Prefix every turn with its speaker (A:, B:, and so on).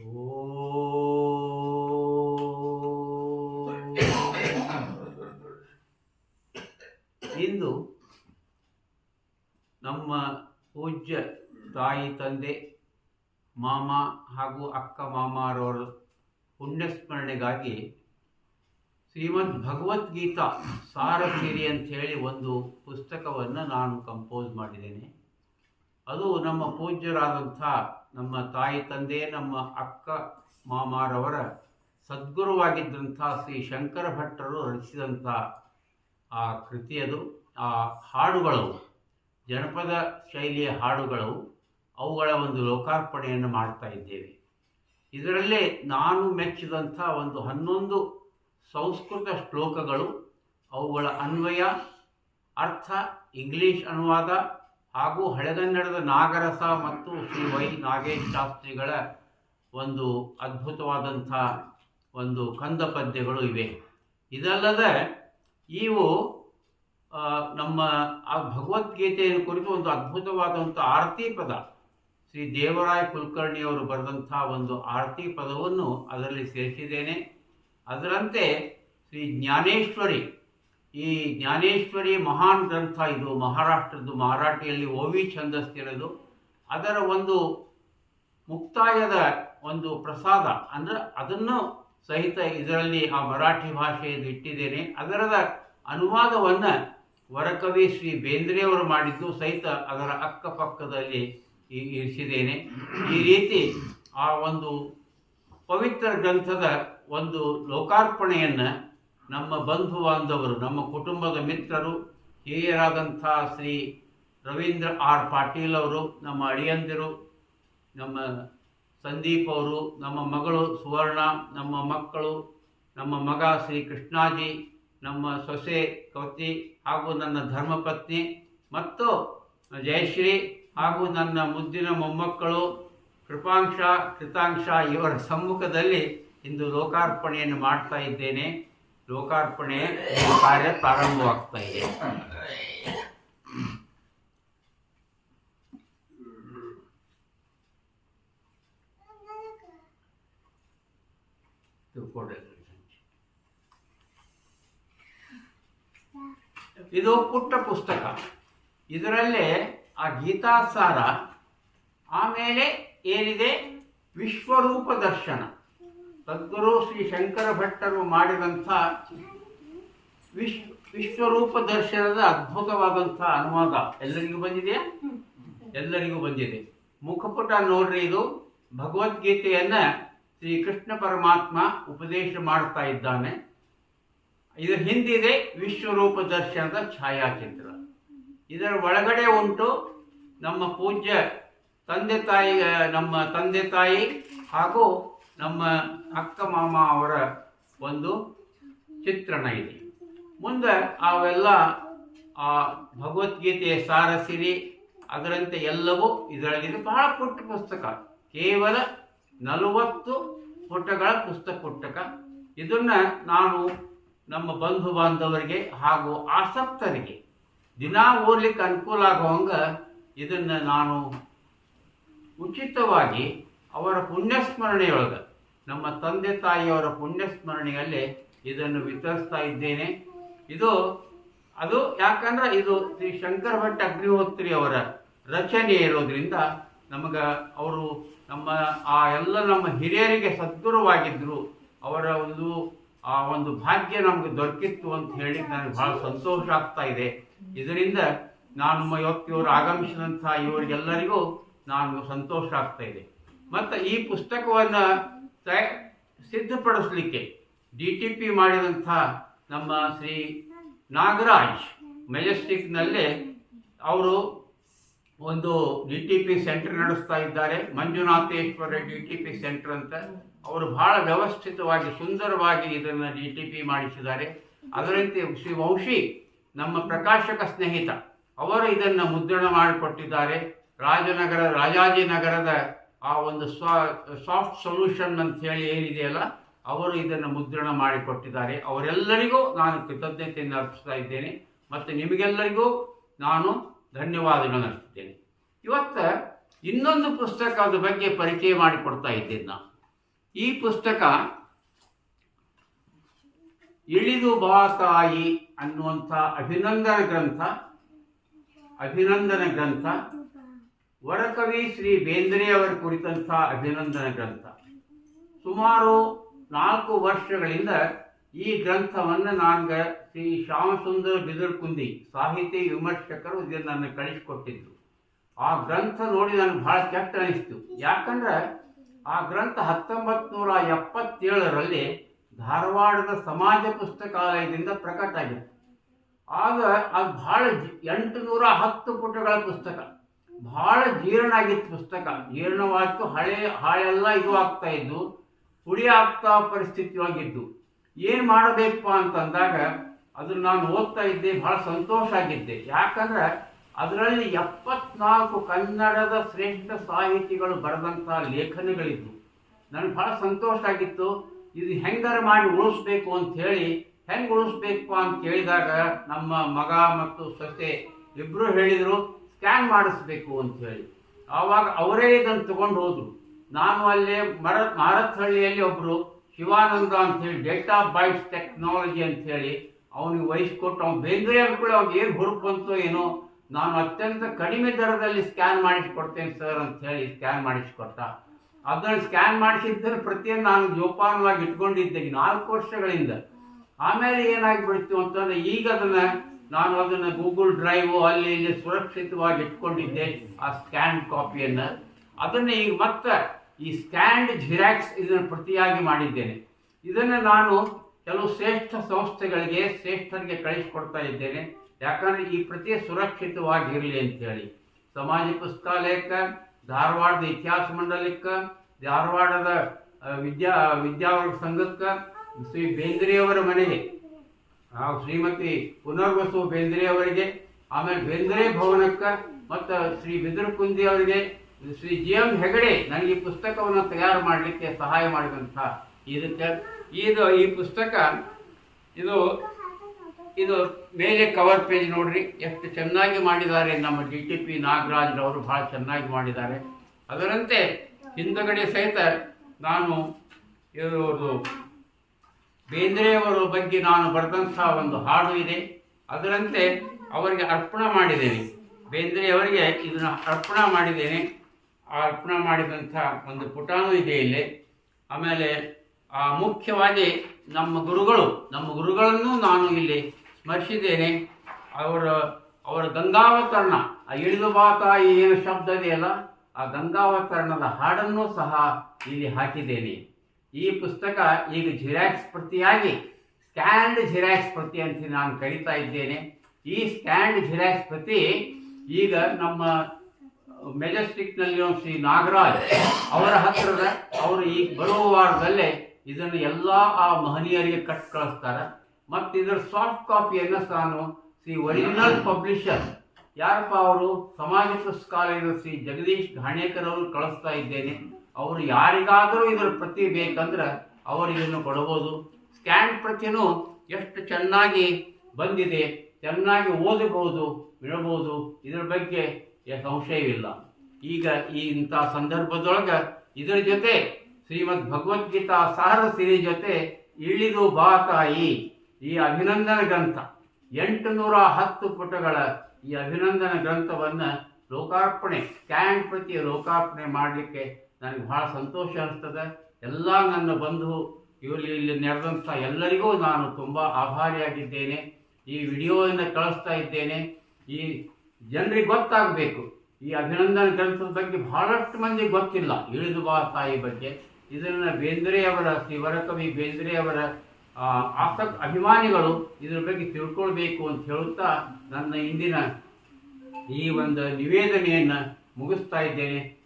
A: ಇಂದು ನಮ್ಮ ಪೂಜ್ಯ ತಾಯಿ ತಂದೆ, ಮಾಮ ಹಾಗೂ ಅಕ್ಕ ಮಾಮಾರವರ ಪುಣ್ಯಸ್ಮರಣೆಗಾಗಿ ಶ್ರೀಮದ್ ಭಗವದ್ಗೀತಾ ಸಾರಸಿರಿ ಅಂತ ಹೇಳಿ ಒಂದು ಪುಸ್ತಕವನ್ನು ನಾನು ಕಂಪೋಸ್ ಮಾಡಿದ್ದೇನೆ. ಅದು ನಮ್ಮ ಪೂಜ್ಯರಾದಂಥ ನಮ್ಮ ತಾಯಿ ತಂದೆ, ನಮ್ಮ ಅಕ್ಕ ಮಾಮಾರವರ ಸದ್ಗುರುವಾಗಿದ್ದಂಥ ಶ್ರೀ ಶಂಕರ ಭಟ್ಟರು ರಚಿಸಿದಂಥ ಆ ಕೃತಿಯದು ಆ ಹಾಡುಗಳು, ಜನಪದ ಶೈಲಿಯ ಹಾಡುಗಳು, ಅವುಗಳ ಒಂದು ಲೋಕಾರ್ಪಣೆಯನ್ನು ಮಾಡ್ತಾ ಇದ್ದೇವೆ. ಇದರಲ್ಲೇ ನಾನು ಮೆಚ್ಚಿದಂಥ ಒಂದು ಹನ್ನೊಂದು ಸಂಸ್ಕೃತ ಶ್ಲೋಕಗಳು, ಅವುಗಳ ಅನ್ವಯ, ಅರ್ಥ, ಇಂಗ್ಲಿಷ್ ಅನುವಾದ ಹಾಗೂ ಹಳೆಗನ್ನಡದ ನಾಗರಸ ಮತ್ತು ಶ್ರೀ ವೈ ನಾಗೇಶ್ ಶಾಸ್ತ್ರಿಗಳ ಒಂದು ಅದ್ಭುತವಾದಂಥ ಒಂದು ಕಂದ ಪದ್ಯಗಳು ಇವೆ. ಇದಲ್ಲದೆ ಇವು ನಮ್ಮ ಆ ಭಗವದ್ಗೀತೆಯನ್ನು ಕುರಿತು ಒಂದು ಅದ್ಭುತವಾದಂಥ ಆರತಿ ಪದ, ಶ್ರೀ ದೇವರಾಯ ಕುಲಕರ್ಣಿಯವರು ಬರೆದಂಥ ಒಂದು ಆರತಿ ಪದವನ್ನು ಅದರಲ್ಲಿ ಸೇರಿಸಿದ್ದೇನೆ. ಅದರಂತೆ ಶ್ರೀ ಜ್ಞಾನೇಶ್ವರಿ ಈ ಜ್ಞಾನೇಶ್ವರಿ ಮಹಾನ್ ಗ್ರಂಥ ಇದು ಮಹಾರಾಷ್ಟ್ರದ್ದು ಮರಾಠಿಯಲ್ಲಿ ಓವಿ ಛಂದಸ್ತಿರೋದು ಅದರ ಒಂದು ಮುಕ್ತಾಯದ ಒಂದು ಪ್ರಸಾದ ಅಂದರೆ ಅದನ್ನು ಸಹಿತ ಇದರಲ್ಲಿ ಆ ಮರಾಠಿ ಭಾಷೆಯಲ್ಲಿ ಇಟ್ಟಿದ್ದೇನೆ. ಅದರದ ಅನುವಾದವನ್ನು ವರಕವಿ ಶ್ರೀ ಬೇಂದ್ರೆಯವರು ಮಾಡಿದ್ದು, ಸಹಿತ ಅದರ ಅಕ್ಕಪಕ್ಕದಲ್ಲಿ ಇರಿಸಿದ್ದೇನೆ. ಈ ರೀತಿ ಆ ಒಂದು ಪವಿತ್ರ ಗ್ರಂಥದ ಒಂದು ಲೋಕಾರ್ಪಣೆಯನ್ನು ನಮ್ಮ ಬಂಧು ಬಾಂಧವರು, ನಮ್ಮ ಕುಟುಂಬದ ಮಿತ್ರರು, ಹಿರಿಯರಾದಂಥ ಶ್ರೀ ರವೀಂದ್ರ ಆರ್ ಪಾಟೀಲ್ ಅವರು, ನಮ್ಮ ಅಳಿಯಂದಿರು, ನಮ್ಮ ಸಂದೀಪ್ ಅವರು, ನಮ್ಮ ಮಗಳು ಸುವರ್ಣ, ನಮ್ಮ ಮಕ್ಕಳು, ನಮ್ಮ ಮಗ ಶ್ರೀ ಕೃಷ್ಣಾಜಿ, ನಮ್ಮ ಸೊಸೆ ಕವತಿ ಹಾಗೂ ನನ್ನ ಧರ್ಮಪತ್ನಿ, ಮತ್ತು ಜಯಶ್ರೀ ಹಾಗೂ ನನ್ನ ಮುದ್ದಿನ ಮೊಮ್ಮಕ್ಕಳು ಕೃಪಾಂಶ, ಕೃತಾಂಶ ಇವರ ಸಮ್ಮುಖದಲ್ಲಿ ಇಂದು ಲೋಕಾರ್ಪಣೆಯನ್ನು ಮಾಡ್ತಾ ಇದ್ದೇನೆ. ಲೋಕಾರ್ಪಣೆ ಕಾರ್ಯ ಪ್ರಾರಂಭವಾಗ್ತಾ ಇದೆ. ಇದು ಪುಟ್ಟ ಪುಸ್ತಕ. ಇದರಲ್ಲೇ ಆ ಗೀತಾಸಾರ ಆಮೇಲೆ ಏನಿದೆ? ವಿಶ್ವರೂಪ ದರ್ಶನ. ಸದ್ಗುರು ಶ್ರೀ ಶಂಕರ ಭಟ್ಟರು ಮಾಡಿದಂಥ ವಿಶ್ವ ವಿಶ್ವರೂಪ ದರ್ಶನದ ಅದ್ಭುತವಾದಂಥ ಅನುವಾದ. ಎಲ್ಲರಿಗೂ ಬಂದಿದೆಯಾ? ಎಲ್ಲರಿಗೂ ಬಂದಿದೆ. ಮುಖಪುಟ ನೋಡ್ರಿ ಇದು. ಭಗವದ್ಗೀತೆಯನ್ನ ಶ್ರೀ ಕೃಷ್ಣ ಪರಮಾತ್ಮ ಉಪದೇಶ ಮಾಡ್ತಾ ಇದ್ದಾನೆ. ಇದರ ಹಿಂದಿದೆ ವಿಶ್ವರೂಪ ದರ್ಶನದ ಛಾಯಾಚಿತ್ರ. ಇದರ ಒಳಗಡೆ ಉಂಟು ನಮ್ಮ ಪೂಜ್ಯ ತಂದೆ ತಾಯಿ, ನಮ್ಮ ತಂದೆ ತಾಯಿ ಹಾಗೂ ನಮ್ಮ ಅಕ್ಕ ಮಾಮ ಅವರ ಒಂದು ಚಿತ್ರಣ ಇದೆ. ಮುಂದೆ ಅವೆಲ್ಲ ಆ ಭಗವದ್ಗೀತೆಯ ಸಾರಸಿರಿ ಅದರಂತೆ ಎಲ್ಲವೂ ಇದರಲ್ಲಿದೆ. ಬಹಳ ಪುಟ್ಟ ಪುಸ್ತಕ. ಕೇವಲ ನಲವತ್ತು ಪುಟಗಳ ಪುಸ್ತಕ ಪುಟ್ಟಕ. ಇದನ್ನು ನಾನು ನಮ್ಮ ಬಂಧು ಬಾಂಧವರಿಗೆ ಹಾಗೂ ಆಸಕ್ತರಿಗೆ ದಿನಾ ಓದ್ಲಿಕ್ಕೆ ಅನುಕೂಲ ಆಗುವಂಗೆ ಇದನ್ನು ನಾನು ಉಚಿತವಾಗಿ ಅವರ ಪುಣ್ಯಸ್ಮರಣೆಯೊಳಗೆ ನಮ್ಮ ತಂದೆ ತಾಯಿಯವರ ಪುಣ್ಯಸ್ಮರಣೆಯಲ್ಲಿ ಇದನ್ನು ವಿತರಿಸ್ತಾ ಇದ್ದೇನೆ. ಇದು, ಅದು ಯಾಕಂದ್ರೆ ಇದು ಶ್ರೀ ಶಂಕರ ಭಟ್ ಅಗ್ನಿಹೋತ್ರಿ ಅವರ ರಚನೆ ಇರೋದ್ರಿಂದ ನಮಗೆ ಅವರು ನಮ್ಮ, ಆ ಎಲ್ಲ ನಮ್ಮ ಹಿರಿಯರಿಗೆ ಸದ್ಗುರುವಾಗಿದ್ದರು ಅವರ ಒಂದು, ಆ ಒಂದು ಭಾಗ್ಯ ನಮ್ಗೆ ದೊರಕಿತ್ತು ಅಂತ ಹೇಳಿ ನನಗೆ ಬಹಳ ಸಂತೋಷ ಆಗ್ತಾ ಇದೆ. ಇದರಿಂದ ನಾನು ಇವತ್ತಿವರು ಆಗಮಿಸಿದಂಥ ಇವರಿಗೆಲ್ಲರಿಗೂ ನಾನು ಸಂತೋಷ ಆಗ್ತಾ ಇದೆ. ಮತ್ತು ಈ ಪುಸ್ತಕವನ್ನು ಸಿದ್ಧಪಡಿಸಲಿಕ್ಕೆ ಡಿ ಟಿ ಪಿ ಮಾಡಿದಂಥ ನಮ್ಮ ಶ್ರೀ ನಾಗರಾಜ್ ಮೆಜೆಸ್ಟಿಕ್ನಲ್ಲೇ ಅವರು ಒಂದು ಡಿ ಟಿ ಪಿ ಸೆಂಟರ್ ನಡೆಸ್ತಾ ಇದ್ದಾರೆ. Manjunatheshwara D T P centre ಅಂತ. ಅವರು ಬಹಳ ವ್ಯವಸ್ಥಿತವಾಗಿ, ಸುಂದರವಾಗಿ ಇದನ್ನು ಡಿ ಟಿ ಪಿ ಮಾಡಿಸಿದ್ದಾರೆ. ಅದರಂತೆ ಶ್ರೀ ವಂಶಿ, ನಮ್ಮ ಪ್ರಕಾಶಕ ಸ್ನೇಹಿತ, ಅವರು ಇದನ್ನು ಮುದ್ರಣ ಮಾಡಿಕೊಟ್ಟಿದ್ದಾರೆ. ರಾಜನಗರ, ರಾಜಾಜಿನಗರದ ಆ ಒಂದು ಸಾಫ್ಟ್ ಸೊಲ್ಯೂಷನ್ ಅಂತ ಹೇಳಿ ಏನಿದೆಯಲ್ಲ, ಅವರು ಇದನ್ನು ಮುದ್ರಣ ಮಾಡಿಕೊಟ್ಟಿದ್ದಾರೆ. ಅವರೆಲ್ಲರಿಗೂ ನಾನು ಕೃತಜ್ಞತೆಯನ್ನು ಅರ್ಪಿಸ್ತಾ ಇದ್ದೇನೆ. ಮತ್ತು ನಿಮಗೆಲ್ಲರಿಗೂ ನಾನು ಧನ್ಯವಾದಗಳನ್ನು ಅರ್ಪಿಸ್ತೇನೆ. ಇವತ್ತು ಇನ್ನೊಂದು ಪುಸ್ತಕ ಅದ್ರ ಬಗ್ಗೆ ಪರಿಚಯ ಮಾಡಿಕೊಡ್ತಾ ಇದ್ದೇನೆ ನಾನು. ಈ ಪುಸ್ತಕ ಇಳಿದು ಬಾ ತಾಯಿ ಅನ್ನುವಂಥ ಅಭಿನಂದನ ಗ್ರಂಥ ಅಭಿನಂದನ ಗ್ರಂಥ ವರಕವಿ ಶ್ರೀ ಬೇಂದ್ರೆ ಅವರ ಕುರಿತಂಥ ಅಭಿನಂದನ ಗ್ರಂಥ. ಸುಮಾರು ನಾಲ್ಕು ವರ್ಷಗಳಿಂದ ಈ ಗ್ರಂಥವನ್ನು ನಾನು ಶ್ರೀ ಶ್ಯಾಮಸುಂದರ ಬಿದರ್ಕುಂದಿ ಸಾಹಿತ್ಯ ವಿಮರ್ಶಕರು ಇದನ್ನು ನನಗೆ ಕಳಿಸಿಕೊಟ್ಟಿದ್ದು ಆ ಗ್ರಂಥ ನೋಡಿ ನನಗೆ ಬಹಳ ಕೆಟ್ಟ ಅನಿಸ್ತು. ಯಾಕಂದ್ರೆ ಆ ಗ್ರಂಥ ಹತ್ತೊಂಬತ್ತು ನೂರ ಎಪ್ಪತ್ತೇಳರಲ್ಲಿ ಧಾರವಾಡದ ಸಮಾಜ ಪುಸ್ತಕಾಲಯದಿಂದ ಪ್ರಕಟ ಆಗಿತ್ತು ಆಗ ಅದು ಬಹಳ ಎಂಟು ನೂರ ಹತ್ತು ಪುಟಗಳ ಪುಸ್ತಕ. ಬಹಳ ಜೀರ್ಣ ಆಗಿತ್ತು ಪುಸ್ತಕ. ಜೀರ್ಣವಾಯಿತು ಹಳೆ, ಹಾಳೆಲ್ಲ ಇದು ಆಗ್ತಾ ಇದ್ದು, ಪುಡಿ ಆಗ್ತಾ ಪರಿಸ್ಥಿತಿಯಾಗಿದ್ದು ಏನು ಮಾಡಬೇಕಪ್ಪ ಅಂತಂದಾಗ ಅದನ್ನ ನಾನು ಓದ್ತಾ ಇದ್ದೆ, ಬಹಳ ಸಂತೋಷ ಆಗಿದ್ದೆ. ಯಾಕಂದ್ರೆ ಅದರಲ್ಲಿ ಎಪ್ಪತ್ನಾಲ್ಕು ಕನ್ನಡದ ಶ್ರೇಷ್ಠ ಸಾಹಿತಿಗಳು ಬರೆದಂಥ ಲೇಖನಗಳಿದ್ವು. ನನಗೆ ಬಹಳ ಸಂತೋಷ ಆಗಿತ್ತು. ಇದು ಹೆಂಗಾರ ಮಾಡಿ ಉಳಿಸ್ಬೇಕು ಅಂತ ಹೇಳಿ, ಹೆಂಗೆ ಉಳಿಸ್ಬೇಕು ಅಂತ ಕೇಳಿದಾಗ ನಮ್ಮ ಮಗ ಮತ್ತು ಸೊಸೆ ಇಬ್ಬರು ಹೇಳಿದರು ಸ್ಕ್ಯಾನ್ ಮಾಡಿಸ್ಬೇಕು ಅಂತ ಹೇಳಿ. ಆವಾಗ ಅವರೇ ಇದನ್ನು ತಗೊಂಡು ಹೋದರು. ನಾನು ಅಲ್ಲೇ ಮರ, ಮಾರತ್ಹಳ್ಳಿಯಲ್ಲಿ ಒಬ್ಬರು ಶಿವಾನಂದ ಅಂತ ಹೇಳಿ ಡೇಟಾ ಬೈಟ್ಸ್ ಟೆಕ್ನಾಲಜಿ ಅಂತ ಹೇಳಿ, ಅವನಿಗೆ ವಹಿಸ್ಕೊಟ್ಟು ಅವ್ನು ಬೇಂದ್ರೆ ಅಂದ್ಕೊಳ್ಳಿ ಅವ್ನಿಗೆ ಏನು ಹುರುಪು ಬಂತೋ ಏನೋ, ನಾನು ಅತ್ಯಂತ ಕಡಿಮೆ ದರದಲ್ಲಿ ಸ್ಕ್ಯಾನ್ ಮಾಡಿಸ್ಕೊಡ್ತೇನೆ ಸರ್ ಅಂತ ಹೇಳಿ ಸ್ಕ್ಯಾನ್ ಮಾಡಿಸ್ಕೊಟ್ಟ. ಅದನ್ನು ಸ್ಕ್ಯಾನ್ ಮಾಡಿಸಿದ್ದರೆ ಪ್ರತಿಯೊಂದು ನಾನು ಜೋಪಾನವಾಗಿ ಇಟ್ಕೊಂಡಿದ್ದೆ ನಾಲ್ಕು ವರ್ಷಗಳಿಂದ. ಆಮೇಲೆ ಏನಾಗಿಬಿಡ್ತು ಅಂತಂದ್ರೆ ಈಗ ಅದನ್ನ ನಾನು ಅದನ್ನ ಗೂಗಲ್ ಡ್ರೈವ್ ಅಲ್ಲಿ ಸುರಕ್ಷಿತವಾಗಿ ಇಟ್ಕೊಂಡಿದ್ದೆ, ಆ ಸ್ಕ್ಯಾನ್ ಕಾಪಿಯನ್ನು ಅದನ್ನ ಈಗ ಮತ್ತೆ ಈ ಸ್ಕ್ಯಾನ್ ಜಿರಾಕ್ಸ್ ಇದನ್ನು ಪ್ರತಿಯಾಗಿ ಮಾಡಿದ್ದೇನೆ. ಇದನ್ನು ನಾನು ಕೆಲವು ಶ್ರೇಷ್ಠ ಸಂಸ್ಥೆಗಳಿಗೆ, ಶ್ರೇಷ್ಠರಿಗೆ ಕಳಿಸಿಕೊಡ್ತಾ ಇದ್ದೇನೆ. ಯಾಕಂದ್ರೆ ಈ ಪ್ರತಿ ಸುರಕ್ಷಿತವಾಗಿರಲಿ ಅಂತೇಳಿ. ಸಮಾಜ ಪುಸ್ತಕಾಲಯಕ್ಕೆ ಧಾರವಾಡದ ಇತಿಹಾಸ ಮಂಡಲಕ್ಕೆ, ಧಾರವಾಡದ ವಿದ್ಯಾ, ವಿದ್ಯಾವರ್ಗ ಸಂಘಕ್ಕೆ, ಶ್ರೀ ಬೇಂದ್ರೆಯವರ ಮನೆಗೆ. ಆ ಶ್ರೀಮತಿ ಪುನರ್ವಸು ಬೇಂದ್ರೆ ಅವರಿಗೆ, ಆಮೇಲೆ ಬೇಂದ್ರೆ ಭವನಕ್ಕೆ, ಮತ್ತು ಶ್ರೀ ಬಿದರಕುಂದಿ ಅವರಿಗೆ, ಶ್ರೀ ಜಿ ಎಂ ಹೆಗಡೆ ನನಗೆ ಈ ಪುಸ್ತಕವನ್ನು ತಯಾರು ಮಾಡಲಿಕ್ಕೆ ಸಹಾಯ ಮಾಡಿದಂಥ ಇದಕ್ಕೆ. ಇದು ಈ ಪುಸ್ತಕ, ಇದು ಇದು ಮೇಲೆ ಕವರ್ ಪೇಜ್ ನೋಡ್ರಿ, ಎಷ್ಟು ಚೆನ್ನಾಗಿ ಮಾಡಿದ್ದಾರೆ ನಮ್ಮ ಡಿ ಟಿ ಪಿ ನಾಗರಾಜ್ ಅವರು ಬಹಳ ಚೆನ್ನಾಗಿ ಮಾಡಿದ್ದಾರೆ. ಅದರಂತೆ ಹಿಂದಗಡೆ ಸಹಿತ ನಾನು ಇವರು ಬೇಂದ್ರೆಯವರ ಬಗ್ಗೆ ನಾನು ಬರೆದಂತಹ ಒಂದು ಹಾಡು ಇದೆ. ಅದರಂತೆ ಅವರಿಗೆ ಅರ್ಪಣೆ ಮಾಡಿದ್ದೇನೆ. ಬೇಂದ್ರೆಯವರಿಗೆ ಇದನ್ನು ಅರ್ಪಣೆ ಮಾಡಿದ್ದೇನೆ. ಆ ಅರ್ಪಣೆ ಮಾಡಿದಂಥ ಒಂದು ಪುಟಾನು ಇದೆ ಇಲ್ಲಿ. ಆಮೇಲೆ ಮುಖ್ಯವಾಗಿ ನಮ್ಮ ಗುರುಗಳು, ನಮ್ಮ ಗುರುಗಳನ್ನು ನಾನು ಇಲ್ಲಿ ಸ್ಮರಿಸಿದ್ದೇನೆ. ಅವರ ಅವರ ಗಂಗಾವತರಣ, ಆ ಇಳಿದು ಬಾ ತಾಯಿ ಏನು ಶಬ್ದ ಇದೆಯಲ್ಲ, ಆ ಗಂಗಾವತರಣದ ಹಾಡನ್ನು ಸಹ ಇಲ್ಲಿ ಹಾಕಿದ್ದೇನೆ. ಈ ಪುಸ್ತಕ ಈಗ ಜಿರಾಕ್ಸ್ ಪ್ರತಿಯಾಗಿ ಸ್ಕ್ಯಾಂಡ್ ಜಿರಾಕ್ಸ್ ಪ್ರತಿ ಅಂತ ನಾನು ಕರಿತಾ ಇದ್ದೇನೆ. ಈ ಸ್ಕ್ಯಾಂಡ್ ಜಿರಾಕ್ಸ್ ಪ್ರತಿ ಈಗ ನಮ್ಮ ಮೆಜೆಸ್ಟಿಕ್ನಲ್ಲಿರೋ ಶ್ರೀ ನಾಗರಾಜ್ ಅವರ ಹತ್ತಿರದ ಅವರು ಈಗ ಬರುವ ವಾರದಲ್ಲೇ ಇದನ್ನು ಎಲ್ಲ ಆ ಮಹನೀಯರಿಗೆ ಕಟ್ ಕಳಿಸ್ತಾರೆ. ಮತ್ತು ಇದರ ಸಾಫ್ಟ್ ಕಾಪಿಯನ್ನು ನಾನು ಶ್ರೀ ಒರಿಜಿನಲ್ ಪಬ್ಲಿಷರ್ ಯಾರಪ್ಪ ಅವರು? ಸಮಾಜ ಪುಸ್ತಕಾಲಯದ ಶ್ರೀ ಜಗದೀಶ್ ಘಾಣೇಕರ್ ಅವರು ಕಳಿಸ್ತಾ ಇದ್ದೇನೆ. ಅವರು ಯಾರಿಗಾದರೂ ಇದರ ಪ್ರತಿ ಬೇಕಂದ್ರೆ ಅವರು ಇದನ್ನು ಕೊಡಬಹುದು ಸ್ಕ್ಯಾನ್ ಪ್ರತಿನೂ ಎಷ್ಟು ಚೆನ್ನಾಗಿ ಬಂದಿದೆ, ಚೆನ್ನಾಗಿ ಓದಬಹುದು, ಬಿಡಬಹುದು, ಇದರ ಬಗ್ಗೆ ಸಂಶಯವಿಲ್ಲ. ಈಗ ಈ ಇಂಥ ಸಂದರ್ಭದೊಳಗೆ ಇದರ ಜೊತೆ ಶ್ರೀಮದ್ ಭಗವದ್ಗೀತಾ ಸಾರ ಸಿರಿ ಜೊತೆ ಇಳಿದು ಬಾ ತಾಯಿ ಈ ಅಭಿನಂದನ ಗ್ರಂಥ. ಎಂಟು ನೂರ ಹತ್ತು ಪುಟಗಳ ಈ ಅಭಿನಂದನ ಗ್ರಂಥವನ್ನು ಲೋಕಾರ್ಪಣೆ ಸ್ಕ್ಯಾನ್ ಪ್ರತಿ ಲೋಕಾರ್ಪಣೆ ಮಾಡಲಿಕ್ಕೆ ನನಗೆ ಬಹಳ ಸಂತೋಷ ಅನಿಸ್ತದೆ. ಎಲ್ಲ ನನ್ನ ಬಂಧು ಇಲ್ಲಿ ಇಲ್ಲಿ ನಡೆದಂಥ ಎಲ್ಲರಿಗೂ ನಾನು ತುಂಬ ಆಭಾರಿಯಾಗಿದ್ದೇನೆ. ಈ ವಿಡಿಯೋವನ್ನು ಕಳಿಸ್ತಾ ಇದ್ದೇನೆ. ಈ ಜನರಿಗೆ ಗೊತ್ತಾಗಬೇಕು. ಈ ಅಭಿನಂದನೆ ಕೆಲಸದ ಬಗ್ಗೆ ಬಹಳಷ್ಟು ಮಂದಿ ಗೊತ್ತಿಲ್ಲ. ಇಳಿದು ಬಾ ತಾಯಿ ಬಗ್ಗೆ. ಇದನ್ನು ಬೇಂದ್ರೆಯವರ ಶಿವರಕವಿ ವರಕವಿ ಬೇಂದ್ರೆಯವರ ಆಸಕ್ತ ಅಭಿಮಾನಿಗಳು ಇದ್ರ ಬಗ್ಗೆ ತಿಳ್ಕೊಳ್ಬೇಕು ಅಂತ ಹೇಳುತ್ತಾ ನನ್ನ ಇಂದಿನ ಈ ಒಂದು ನಿವೇದನೆಯನ್ನು ಮುಗಿಸ್ತಾ ಇದ್ದೇನೆ.